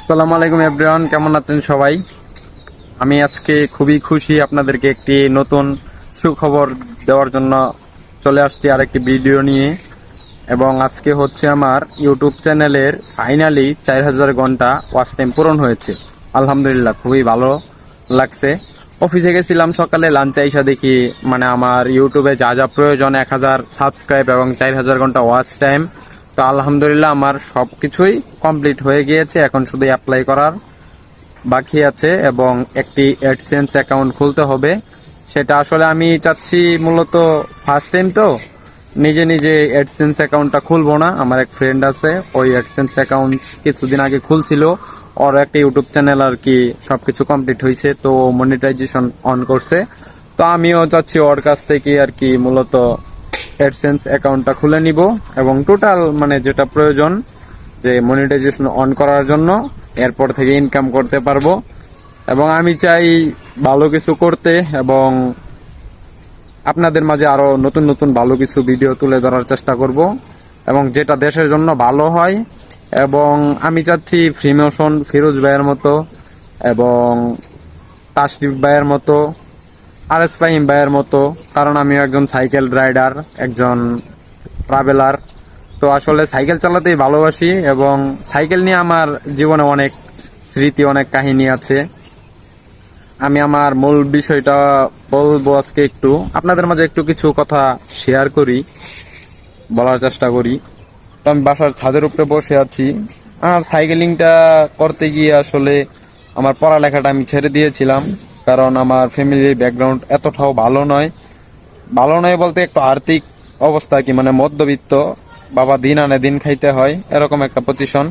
আসসালামু আলাইকুম এভরিওয়ান, কেমন আছেন সবাই? আমি আজকে খুবই খুশি আপনাদেরকে একটি নতুন সুখবর দেওয়ার জন্য চলে আসছি আরেকটি ভিডিও নিয়ে। এবং আজকে হচ্ছে আমার ইউটিউব চ্যানেলের ফাইনালি চার হাজার ঘণ্টা ওয়াচ টাইম পূরণ হয়েছে। আলহামদুলিল্লাহ, খুবই ভালো লাগছে। অফিসে গেছিলাম সকালে লাঞ্চে আইসা দেখি মানে আমার ইউটিউবে যা যা প্রয়োজন, এক হাজার সাবস্ক্রাইব এবং চার হাজার ঘণ্টা ওয়াচ টাইম তো আলহামদুলিল্লাহ আমার সব কিছুই কমপ্লিট হয়ে গিয়েছে। এখন শুধু অ্যাপ্লাই করার বাকি আছে এবং একটি অ্যাডসেন্স অ্যাকাউন্ট খুলতে হবে। সেটা আসলে আমি চাচ্ছি মূলত ফার্স্ট টাইম তো। নিজে নিজে অ্যাডসেন্স অ্যাকাউন্টটা খুলবো না। আমার এক ফ্রেন্ড আছে, ওই অ্যাডসেন্স অ্যাকাউন্ট কিছুদিন আগে খুলছিল। ওর একটা ইউটিউব চ্যানেল আর কি সবকিছু কমপ্লিট হয়েছে তো মনিটাইজেশন অন করছে। তো আমিও চাচ্ছি ওর কাছ থেকে আর কি মূলত অ্যাডসেন্স অ্যাকাউন্টটা খুলে নিব এবং টোটাল মানে যেটা প্রয়োজন যে মনিটাইজেশন অন করার জন্য এরপর থেকে ইনকাম করতে পারব। এবং আমি চাই ভালো কিছু করতে এবং আপনাদের মাঝে আরও নতুন নতুন ভালো কিছু ভিডিও তুলে ধরার চেষ্টা করব এবং যেটা দেশের জন্য ভালো হয় এবং আমি চাচ্ছি ফ্রিমোশন ফিরোজ ভাইয়ের মতো এবং তাসরিফ ভাইয়ের মতো আর এস ফাহিম ভাইয়ের মতো, কারণ আমি একজন সাইকেল রাইডার, একজন ট্রাভেলার তো আসলে সাইকেল চালাতেই ভালোবাসি এবং সাইকেল নিয়ে আমার জীবনে অনেক স্মৃতি, অনেক কাহিনী আছে। আমি আমার মূল বিষয়টা বলব আজকে একটু। আপনাদের মাঝে একটু কিছু কথা শেয়ার করি, বলার চেষ্টা করি। তো আমি বাসার ছাদের উপরে বসে আছি। আর সাইকেলিংটা করতে গিয়ে আসলে আমার পড়ালেখাটা আমি ছেড়ে দিয়েছিলাম। কারণ আমার ফ্যামিলির ব্যাকগ্রাউন্ড এতটাও ভালো নয়। ভালো নয় বলতে একটু আর্থিক অবস্থা কি মানে মধ্যবিত্ত, বাবা দিন আনে দিন খাইতে হয়, এরকম একটা পজিশন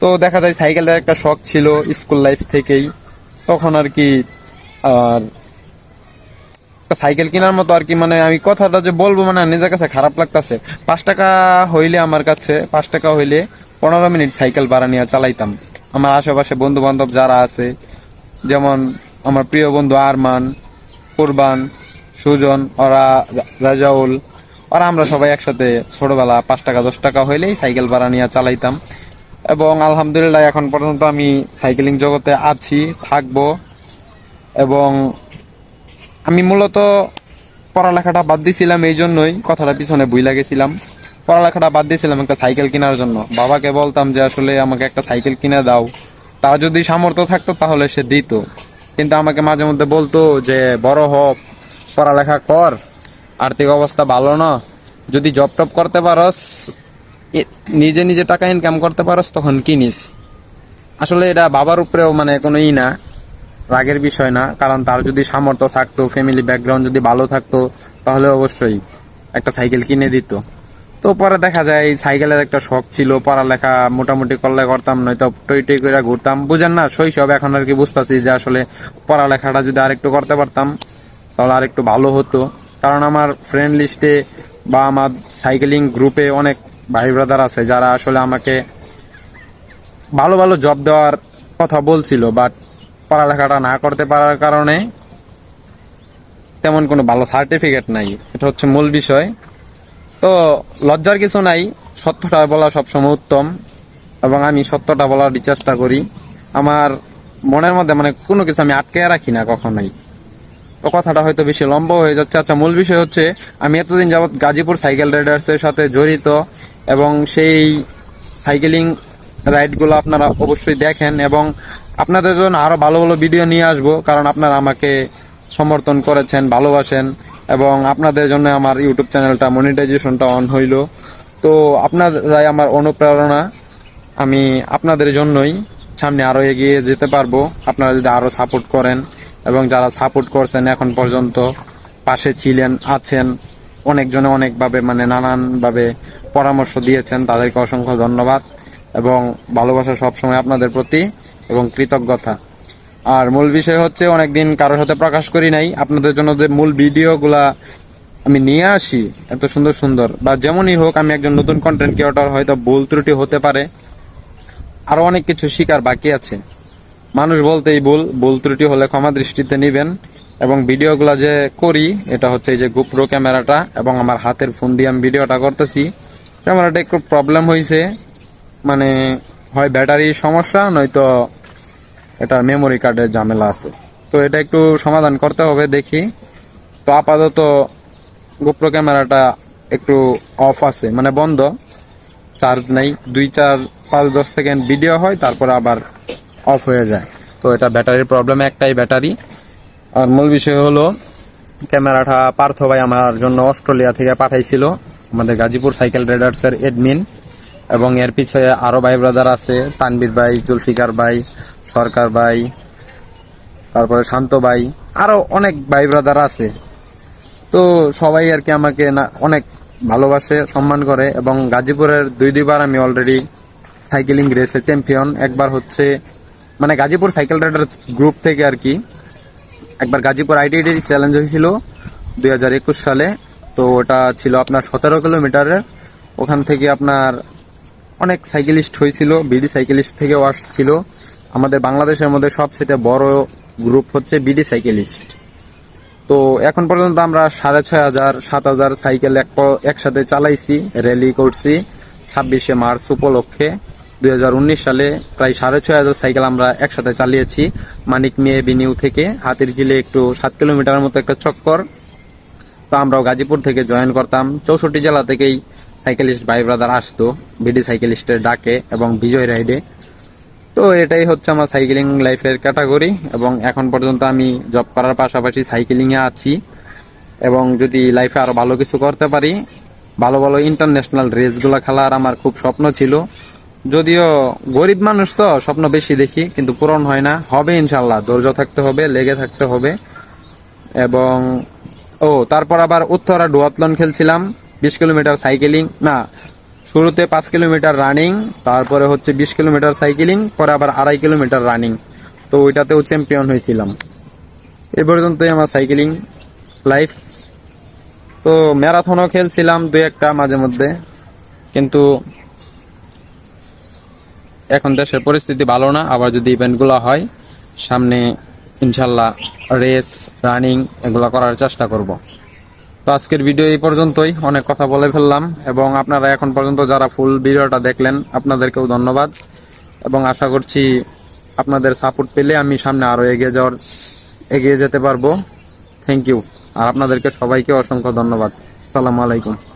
তো দেখা যায় সাইকেলের একটা শখ ছিল স্কুল লাইফ থেকেই। তখন আর কি, আর সাইকেল কেনার মতো আর কি মানে আমি কথাটা যে বলব মানে নিজের কাছে খারাপ লাগতাছে। পাঁচ টাকা হইলে আমার কাছে, পাঁচ টাকা হইলে পনেরো মিনিট সাইকেল ভাড়া নিয়ে চালাইতাম। আমার আশেপাশে বন্ধু বান্ধব যারা আছে, যেমন আমার প্রিয় বন্ধু আরমান, কুরবান, সুজন, ওরা রাজাউল, ওরা আমরা সবাই একসাথে ছোটবেলা পাঁচ টাকা, দশ টাকা হইলেই সাইকেল ভাড়া নিয়ে চালাইতাম। এবং আলহামদুলিল্লাহ এখন পর্যন্ত আমি সাইকেলিং জগতে আছি, থাকব। এবং আমি মূলত পড়ালেখাটা বাদ দিয়েছিলাম এই জন্যই, কথাটা পিছনে বুই লাগেছিলাম পড়ালেখাটা বাদ দিয়েছিলাম একটা সাইকেল কেনার জন্য। বাবাকে বলতাম যে, আসলে আমাকে একটা সাইকেল কিনে দাও। তা যদি সামর্থ্য থাকতো তাহলে সে দিত। কিন্তু আমাকে মাঝে মধ্যে বলতো যে, বড় হ, পড়ালেখা কর, আর্থিক অবস্থা ভালো না। যদি জব টপ করতে পারস নিজে নিজে টাকা ইনকাম করতে পারস, তখন কিনিস। আসলে এটা বাবার উপরেও মানে কোনো ই না, রাগের বিষয় না, কারণ তার যদি সামর্থ্য থাকতো ফ্যামিলি ব্যাকগ্রাউন্ড যদি ভালো থাকতো, তাহলে অবশ্যই একটা সাইকেল কিনে দিত। তো পরে দেখা যায় সাইকেলের একটা শখ ছিল, পড়ালেখা মোটামুটি করলে করতাম, নয়তো টই টই করে ঘুরতাম। বুঝেন না, শৈশব, এখন আর কি বুঝতেছি যে আসলে পড়ালেখাটা যদি আরেকটু করতে পারতাম, তাহলে আরেকটু ভালো হতো। কারণ আমার ফ্রেন্ড লিস্টে বা আমার সাইকেলিং গ্রুপে অনেক ভাই ব্রাদার আছে যারা আসলে আমাকে ভালো ভালো জব দেওয়ার কথা বলছিল বাট পড়ালেখাটা না করতে পারার কারণে তেমন কোনো ভালো সার্টিফিকেট নাই। এটা হচ্ছে মূল বিষয়। তো লজ্জার কিছু নাই, সত্যটা বলা সবসময় উত্তম এবং আমি সত্যটা বলার চেষ্টা করি। আমার মনের মধ্যে মানে কোনো কিছু আমি আটকে রাখি না কখনোই। তো কথাটা হয়তো বেশি লম্বা হয়ে যাচ্ছে। আচ্ছা মূল বিষয় হচ্ছে, আমি এতদিন যাবৎ গাজীপুর সাইকেল রাইডার্সের সাথে জড়িত এবং সেই সাইকেলিং রাইডগুলো আপনারা অবশ্যই দেখেন এবং আপনাদের জন্য আরও ভালো ভালো ভিডিও নিয়ে আসব, কারণ আপনারা আমাকে সমর্থন করেছেন, ভালোবাসেন। এবং আপনাদের জন্য আমার ইউটিউব চ্যানেলটা মনিটাইজেশনটা অন হইল। তো আপনারাই আমার অনুপ্রেরণা। আমি আপনাদের জন্যই সামনে আরও এগিয়ে যেতে পারব। আপনারা যদি আরও সাপোর্ট করেন এবং যারা সাপোর্ট করছেন এখন পর্যন্ত, পাশে ছিলেন, আছেন, অনেকজনে অনেকভাবে মানে নানানভাবে পরামর্শ দিয়েছেন, তাদেরকে অসংখ্য ধন্যবাদ এবং ভালোবাসা সবসময় আপনাদের প্রতি এবং কৃতজ্ঞতা। আর মূল বিষয় হচ্ছে অনেকদিন কারোর সাথে প্রকাশ করি নাই। আপনাদের জন্য যে মূল ভিডিওগুলা আমি নিয়ে আসি, এত সুন্দর সুন্দর। বা যেমনই হোক, আমি একজন নতুন কন্টেন্ট ক্রিয়েটর হয়তো ভুল ত্রুটি হতে পারে। আরও অনেক কিছু শিকার বাকি আছে। মানুষ বলতেই ভুল ভুল ত্রুটি হলে ক্ষমা দৃষ্টিতে নিবেন। এবং ভিডিওগুলো যে করি, এটা হচ্ছে এই যে গোপ্রো ক্যামেরাটা এবং আমার হাতের ফোন দিয়ে আমি ভিডিওটা করতেছি। ক্যামেরাটা একটু প্রবলেম হয়েছে মানে হয় ব্যাটারির সমস্যা, নয়তো এটা মেমোরি কার্ডের ঝামেলা আছে। তো এটা একটু সমাধান করতে হবে, দেখি। তো আপাতত গোপ্রো ক্যামেরাটা একটু অফ আছে মানে বন্ধ। চার্জ নেই। দুই চার পাঁচ দশ সেকেন্ড ভিডিও হয়, তারপর আবার অফ হয়ে যায়। তো এটা ব্যাটারির প্রবলেম একটাই ব্যাটারি। আর মূল বিষয় হলো, ক্যামেরাটা পার্থ ভাই আমার জন্য অস্ট্রেলিয়া থেকে পাঠাইছিল, আমাদের গাজীপুর সাইকেল রেডার্সের এডমিন এবং এর পিছনে আরও ভাই ব্রাদার আছে তানবীর ভাই, জুলফিকার ভাই, সরকার ভাই, তারপরে শান্ত ভাই, আরও অনেক ভাই ব্রাদার আছে। তো সবাই আর কি আমাকে না, অনেক ভালোবাসে, সম্মান করে এবং গাজীপুরের দুই দুইবার আমি অলরেডি সাইকেলিং রেসে চ্যাম্পিয়ন একবার হচ্ছে মানে গাজীপুর সাইকেল রাইডার গ্রুপ থেকে আর কি, একবার গাজীপুর আইটিআইটি চ্যালেঞ্জ হয়েছিল দুই হাজার একুশ সালে। তো ওটা ছিল আপনার সতেরো কিলোমিটারের, ওখান থেকে আপনার অনেক সাইকেলিস্ট হয়েছিল বিডি সাইকেলিস্ট থেকেও আসছিল। আমাদের বাংলাদেশের মধ্যে সবচেয়ে বড় গ্রুপ হচ্ছে বিডি সাইকেলিস্ট তো এখন পর্যন্ত আমরা সাড়ে ছয় হাজার, সাত হাজার সাইকেল এক একসাথে চালাইছি র্যালি করছি ছাব্বিশে মার্চ উপলক্ষে। দুই হাজার উনিশ সালে প্রায় সাড়ে ছয় হাজার সাইকেল আমরা একসাথে চালিয়েছি, মানিক মেয়ে বিনিউ থেকে। হাতির ঝিলে একটু সাত কিলোমিটারের মতো একটা চক্কর। তো আমরাও গাজীপুর থেকে জয়েন করতাম। চৌষট্টি জেলা থেকেই সাইকেলিস্ট ভাই ব্রাদার আসতো বিডি সাইকেলিস্টের ডাকে এবং বিজয় রাইডে তো এটাই হচ্ছে আমার সাইকেলিং লাইফের ক্যাটাগরি এবং এখন পর্যন্ত আমি জব করার পাশাপাশি সাইকেলিংয়ে আছি এবং যদি লাইফে আরও ভালো কিছু করতে পারি, ভালো ভালো ইন্টারন্যাশনাল রেসগুলো খেলার আমার খুব স্বপ্ন ছিল। যদিও গরিব মানুষ তো, স্বপ্ন বেশি দেখি, কিন্তু পূরণ হয় না। হবে ইনশাল্লাহ, ধৈর্য থাকতে হবে, লেগে থাকতে হবে। এবং ও, তারপর আবার উত্তরা ডুয়াতলন খেলছিলাম, বিশ কিলোমিটার সাইকেলিং না, শুরুতে পাঁচ কিলোমিটার রানিং তারপরে হচ্ছে বিশ কিলোমিটার সাইকেলিং পরে আবার আড়াই কিলোমিটার রানিং তো ওইটাতেও চ্যাম্পিয়ন হয়েছিলাম। এ পর্যন্তই আমার সাইকেলিং লাইফ তো ম্যারাথনও খেলছিলাম দু একটা মাঝে মধ্যে, কিন্তু এখন দেশের পরিস্থিতি ভালো না, আবার যদি ইভেন্টগুলো হয়, সামনে ইনশাল্লাহ রেস, রানিং এগুলো করার চেষ্টা করব। তো আজকের ভিডিও এই পর্যন্তই। অনেক কথা বলে ফেললাম এবং আপনারা এখন পর্যন্ত যারা ফুল ভিডিওটা দেখলেন, আপনাদেরকেও ধন্যবাদ। এবং আশা করছি আপনাদের সাপোর্ট পেলে আমি সামনে আরও এগিয়ে যাওয়ার, এগিয়ে যেতে পারব। থ্যাংক ইউ আর আপনাদেরকে সবাইকে অসংখ্য ধন্যবাদ। আসসালামু আলাইকুম।